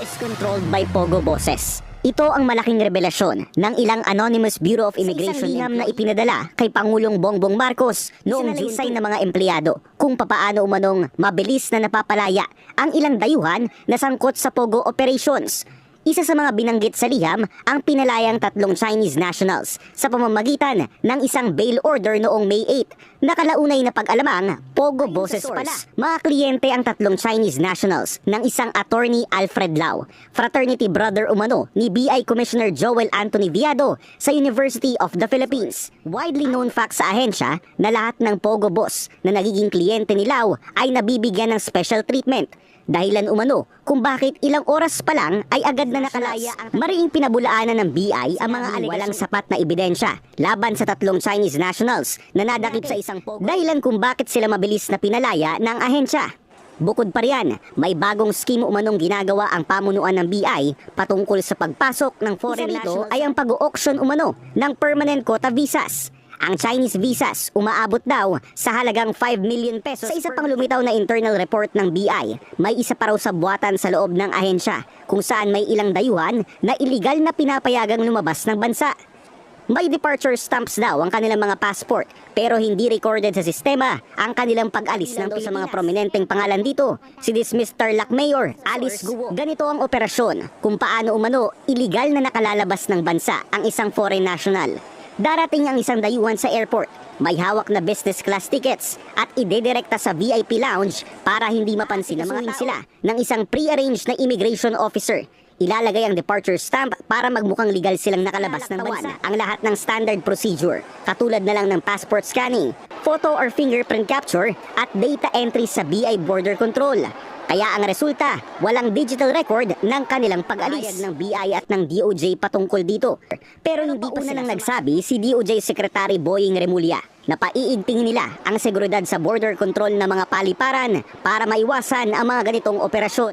is controlled by Pogo bosses. Ito ang malaking revelasyon ng ilang anonymous Bureau of Immigration liham na ipinadala kay Pangulong Bongbong Marcos noong design ng mga empleyado kung papaano umanong mabilis na napapalaya ang ilang dayuhan na sangkot sa Pogo operations. Isa sa mga binanggit sa liham ang pinalayang tatlong Chinese nationals sa pamamagitan ng isang bail order noong May 8. Nakalaunay na pag-alamang, Pogo boses pala. Mga kliyente ang tatlong Chinese nationals ng isang attorney Alfred Lau, fraternity brother umano ni BI Commissioner Joel Anthony Viado sa University of the Philippines. Widely known fact sa ahensya na lahat ng Pogo boss na nagiging kliyente ni Lau ay nabibigyan ng special treatment Dahilan umano kung bakit ilang oras pa lang ay agad na nakalaya ang mariing pinabulaanan ng BI ang mga walang sapat na ebidensya laban sa tatlong Chinese nationals na nadakip sa isang pogo. Dahilan kung bakit sila mabilis na pinalaya ng ahensya. Bukod pa riyan, may bagong scheme umanong ginagawa ang pamunuan ng BI patungkol sa pagpasok ng foreign nationals ay ang pag-auction umano ng permanent quota visas. Ang Chinese visas umaabot daw sa halagang 5 million pesos. Sa isa pang lumitaw na internal report ng BI, may isa pa raw sa buwatan sa loob ng ahensya kung saan may ilang dayuhan na iligal na pinapayagang lumabas ng bansa. May departure stamps daw ang kanilang mga passport pero hindi recorded sa sistema ang kanilang pag-alis ng sa mga prominenteng pangalan dito. Si dismissed Tarlac Mayor, Alice Guo. Ganito ang operasyon kung paano umano iligal na nakalalabas ng bansa ang isang foreign national. Darating ang isang dayuhan sa airport. May hawak na business class tickets at idedirekta sa VIP lounge para hindi mapansin ng mga sila ng isang pre-arranged na immigration officer. Ilalagay ang departure stamp para magmukhang legal silang nakalabas ng bansa. Ang lahat ng standard procedure, katulad na lang ng passport scanning, photo or fingerprint capture at data entry sa BI border control. Kaya ang resulta, walang digital record ng kanilang pag-alis ng BI at ng DOJ patungkol dito. Pero hindi pa nang nagsabi si DOJ Secretary Boying Remulla na paiigtingin nila ang seguridad sa border control ng mga paliparan para maiwasan ang mga ganitong operasyon.